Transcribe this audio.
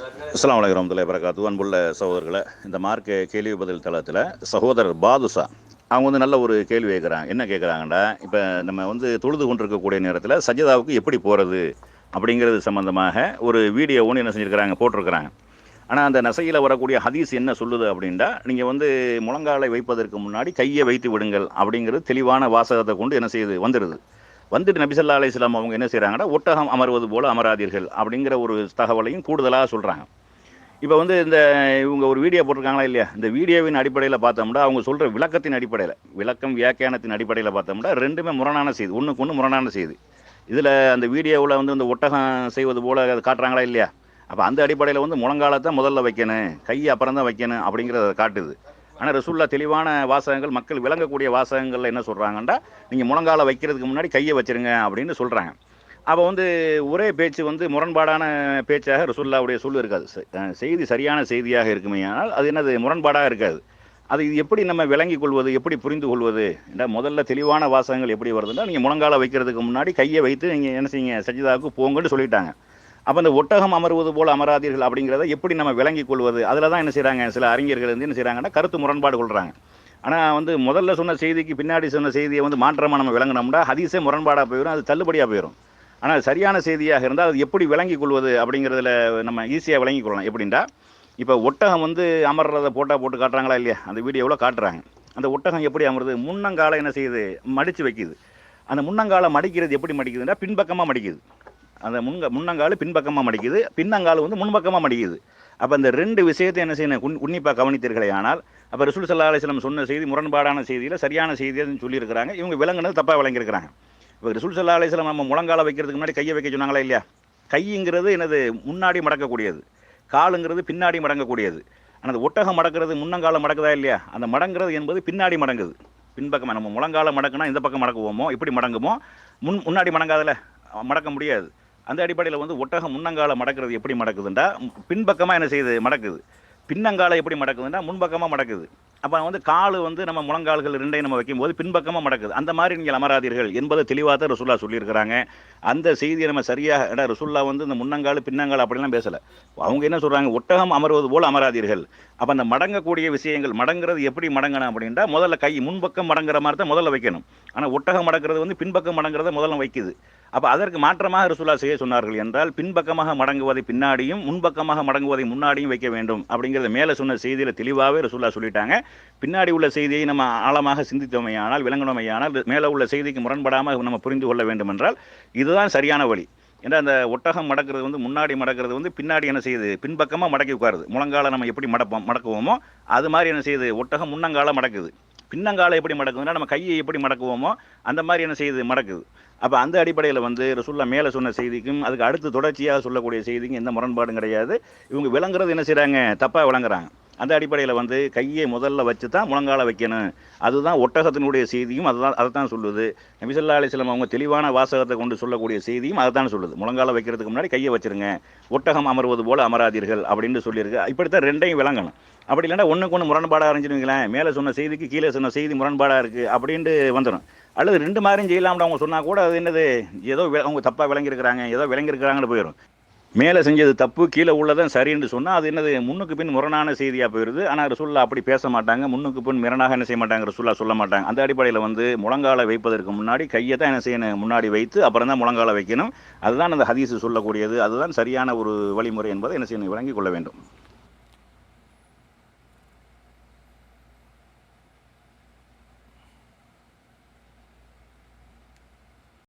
அஸ்லாம் வலைக்கம் வரமத்துல்லாஹி வரகாத்து அன்புள்ள சகோதரர்களை இந்த மார்க்க கேள்வி பதில் தளத்தில் சகோதரர் பாதுஷா அவங்க வந்து நல்ல ஒரு கேள்வி கேட்குறாங்க என்ன கேட்குறாங்கடா இப்போ நம்ம வந்து தொழுது கொண்டிருக்கக்கூடிய நேரத்தில் சஜிதாவுக்கு எப்படி போகிறது அப்படிங்கிறது சம்மந்தமாக ஒரு வீடியோ ஒன்று என்ன செஞ்சுருக்கிறாங்க போட்டிருக்கிறாங்க. ஆனால் அந்த நசையில் வரக்கூடிய ஹதீஸ் என்ன சொல்லுது அப்படின்டா நீங்கள் வந்து முழங்காலை வைப்பதற்கு முன்னாடி கையை வைத்து விடுங்கள் அப்படிங்கிறது தெளிவான வாசகத்தை கொண்டு என்ன செய்யுது? வந்துடுது வந்துட்டு நபிசல்லா அலிஸ்லாம் அவங்க என்ன செய்கிறாங்கன்னா ஒட்டகம் அமர்வது போல் அமராதீர்கள் அப்படிங்கிற ஒரு தகவலையும் கூடுதலாக சொல்கிறாங்க இப்போ வந்து இந்த இவங்க ஒரு வீடியோ போட்டிருக்காங்களா இல்லையா? இந்த வீடியோவின் அடிப்படையில் பார்த்தோம்னா அவங்க சொல்கிற விளக்கத்தின் அடிப்படையில் விளக்கம் வியாக்கியானத்தின் அடிப்படையில் பார்த்தோம்னா ரெண்டுமே முரணான செய்தி ஒன்றுக்கு ஒன்று முரணான செய்தி. இதில் அந்த வீடியோவில் வந்து இந்த ஒட்டகம் செய்வது போல் அதை காட்டுறாங்களா இல்லையா? அப்போ அந்த அடிப்படையில் வந்து முழங்காலத்தை முதல்ல வைக்கணும் கை அப்புறம் தான் வைக்கணும் அப்படிங்கிறத காட்டுது. ஆனால் ரசுல்லா தெளிவான வாசகங்கள் மக்கள் விளங்கக்கூடிய வாசகங்களில் என்ன சொல்கிறாங்கன்னா நீங்கள் முழங்கால வைக்கிறதுக்கு முன்னாடி கையை வச்சிருங்க அப்படின்னு சொல்கிறாங்க அப்போ வந்து ஒரே பேச்சு வந்து முரண்பாடான பேச்சாக ரசுல்லாவுடைய சொல்லு இருக்காது. செய்தி சரியான செய்தியாக இருக்குமே ஆனால் அது என்னது? முரண்பாடாக இருக்காது. அது இது எப்படி நம்ம விளங்கிக் கொள்வது? எப்படி புரிந்து கொள்வது? என்ற முதல்ல தெளிவான வாசகங்கள் எப்படி வருதுன்னா நீங்கள் முழங்கால வைக்கிறதுக்கு முன்னாடி கையை வைத்து நீங்கள் என்ன செய்யுங்க? சஜிதாவுக்கு போங்கன்னு சொல்லிட்டாங்க. அப்போ அந்த ஒட்டகம் அமர்வது போல் அமராதீர்கள் அப்படிங்கிறத எப்படி நம்ம விளங்கிக் கொள்வது? அதில் தான் என்ன செய்கிறாங்க சில அறிஞர்கள் வந்து என்ன செய்கிறாங்கன்னா கருத்து முரண்பாடு கொள்கிறாங்க ஆனால் வந்து முதல்ல சொன்ன செய்திக்கு பின்னாடி சொன்ன செய்தியை வந்து மாற்றமாக நம்ம விளங்கினோம்னா ஹதீஸே முரண்பாடாக போயிடும் அது தள்ளுபடியாக போயிடும் ஆனால் சரியான செய்தியாக இருந்தால் அது எப்படி விளங்கிக் கொள்வது அப்படிங்கிறதுல நம்ம ஈஸியாக விளங்கிக் கொள்ளலாம். எப்படின்னா இப்போ ஒட்டகம் வந்து அமர்றதை போட்டால் போட்டு காட்டுறாங்களா இல்லையா? அந்த வீடியோவில் காட்டுறாங்க. அந்த ஒட்டகம் எப்படி அமருது? முன்னங்காலை என்ன செய்யுது? மடித்து வைக்குது. அந்த முன்னங்காலை மடிக்கிறது எப்படி மடிக்குதுன்னா பின்பக்கமாக மடிக்குது. அந்த முன்க முன்னங்கால் பின்பக்கமாக மடிக்குது பின்னங்கால் வந்து முன்பக்கமாக மடிக்குது. அப்போ இந்த ரெண்டு விஷயத்தை என்ன செய்யணும்? உன் உன்னிப்பாக கவனித்தீர்களே ஆனால் அப்போ ரசூல் சல்லா அலிஸ்லம் சொன்ன செய்தி முரண்பாடான செய்தியில் சரியான செய்தின்னு சொல்லியிருக்கிறாங்க. இவங்க விளங்குனது தப்பாக விளங்கியிருக்கிறாங்க. இப்போ ரசூல் சல்லா அலிஸ்லம் நம்ம முழங்கால வைக்கிறதுக்கு முன்னாடி கையை வைக்க சொன்னாங்களா இல்லையா? கைங்கிறது எனது முன்னாடி மடக்கக்கூடியது. காலுங்கிறது பின்னாடி மடங்கக்கூடியது. ஆனால் அந்த ஒட்டகம் மடக்கிறது முன்னங்கால மடக்குதா இல்லையா? அந்த மடங்கிறது என்பது பின்னாடி மடங்குது. பின்பக்கம் நம்ம முழங்கால மடக்குனா இந்த பக்கம் மடக்குவோமோ இப்படி மடங்குமோ முன் முன்னாடி மடங்காதில்ல மடக்க முடியாது. அந்த அடிப்படையில் வந்து ஒட்டகம் முன்னங்கால மடக்கிறது எப்படி மடக்குதுண்டா? பின்பக்கமாக என்ன செய்யுது? மடக்குது. பின்னங்கால எப்படி மடக்குதுன்னா முன்பக்கமாக மடக்குது. அப்போ வந்து கால் வந்து நம்ம முழங்கால்கள் ரெண்டையும் நம்ம வைக்கும்போது பின்பக்கமாக மடக்குது. அந்த மாதிரி நீங்கள் அமராதீர்கள் என்பதை தெளிவாக தான் ரசுல்லா சொல்லியிருக்கிறாங்க. அந்த செய்தியை நம்ம சரியாக ஏன்னா ரசுல்லா வந்து இந்த முன்னங்கால் பின்னங்கால் அப்படிலாம் பேசலை. அவங்க என்ன சொல்கிறாங்க ஒட்டகம் அமர்வது போல் அமராதீர்கள். அப்போ அந்த மடங்கக்கூடிய விஷயங்கள் மடங்கிறது எப்படி மடங்கணும் அப்படின்ட்டா முதல்ல கை முன்பக்கம் மடங்குற மாதிரி தான் முதல்ல வைக்கணும். ஆனால் ஒட்டகம் மடங்கிறது வந்து பின்பக்கம் மடங்கிறத முதல்ல வைக்குது. அப்போ அதற்கு மாற்றமாக ரசூலா செய்ய சொன்னார்கள் என்றால் பின்பக்கமாக மடங்குவதை பின்னாடியும் முன்பக்கமாக மடங்குவதை முன்னாடியும் வைக்க வேண்டும் அப்படிங்கிறத மேலே சொன்ன செய்தியில் தெளிவாகவே ரசூலா சொல்லிட்டாங்க. பின்னாடி உள்ள செய்தியை நம்ம ஆழமாக சிந்தித்தோமையானால் விளங்கணுமையானால் மேலே உள்ள செய்திக்கு முரண்படாமல் நம்ம புரிந்து கொள்ள வேண்டும் என்றால் இதுதான் சரியான வழி. ஏன்னா அந்த ஒட்டகம் மடக்கிறது வந்து முன்னாடி மடக்கிறது வந்து பின்னாடி என்ன செய்யுது? பின்பக்கமாக மடக்கி உட்காருது. முழங்கால நம்ம எப்படி மடப்போம் மடக்குவோமோ அது மாதிரி என்ன செய்யுது? ஒட்டகம் முன்னங்கால மடக்குது. பின்னங்காலை எப்படி மடக்குதுன்னா நம்ம கையை எப்படி மடக்குவோமோ அந்த மாதிரி என்ன செய்யுது மடக்குது. அப்போ அந்த அடிப்படையில் வந்து ரசுல்லா மேலே சொன்ன செய்திக்கும் அதுக்கு அடுத்து தொடர்ச்சியாக சொல்லக்கூடிய செய்திக்கும் எந்த முரண்பாடும் கிடையாது. இவங்க விளங்குறது என்ன செய்கிறாங்க தப்பாக விளங்குறாங்க. அந்த அடிப்படையில் வந்து கையை முதல்ல வச்சு தான் முழங்கால வைக்கணும். அதுதான் ஒட்டகத்தினுடைய செய்தியும் அதுதான் அதை தான் சொல்லுது நபிசல்லா அலிஸ்லாம் அவங்க தெளிவான வாசகத்தை கொண்டு சொல்லக்கூடிய செய்தியும் அதை தான் சொல்லுது. முழங்கால வைக்கிறதுக்கு முன்னாடி கையை வச்சுருங்க. ஒட்டகம் அமர்வது போல் அமராதீர்கள் அப்படின்னு சொல்லியிருக்கு. இப்படித்தான் ரெண்டையும் விளங்கணும். அப்படி இல்லைன்னா ஒன்றுக்கு ஒன்று முரண்பாடாக இருந்துச்சுங்களேன் மேலே சொன்ன செய்திக்கு கீழே சொன்ன செய்தி முரண்பாடாக இருக்குது அப்படின்ட்டு வந்துடும் அல்லது ரெண்டு மாதிரியும் செய்யலாம்னு அவங்க சொன்னால் கூட அது என்னது? ஏதோ வி- அவங்க தப்பாக விளங்கியிருக்கிறாங்க ஏதோ விளங்கியிருக்கிறாங்கன்னு போயிடும் மேலே செஞ்சது தப்பு கீழே உள்ளதான் சரின்னு சொன்னால் அது என்னது முன்னுக்கு பின் முரணான செய்தியாக போயிடுது ஆனால் ரசுல்லா அப்படி பேச மாட்டாங்க முன்னுக்கு பின் மிரணாக என்ன செய்ய மாட்டாங்க ரசுல்லா சொல்ல மாட்டாங்க. அந்த அடிப்படையில் வந்து முழங்கால வைப்பதற்கு முன்னாடி கையை தான் என்ன செய்யணும் முன்னாடி வைத்து அப்புறம் தான் முழங்கால வைக்கணும். அதுதான் அந்த ஹதீஸ் சொல்லக்கூடியது. அதுதான் சரியான ஒரு வழிமுறை என்பதை என்ன செய்யணும் விளங்கி கொள்ள வேண்டும்.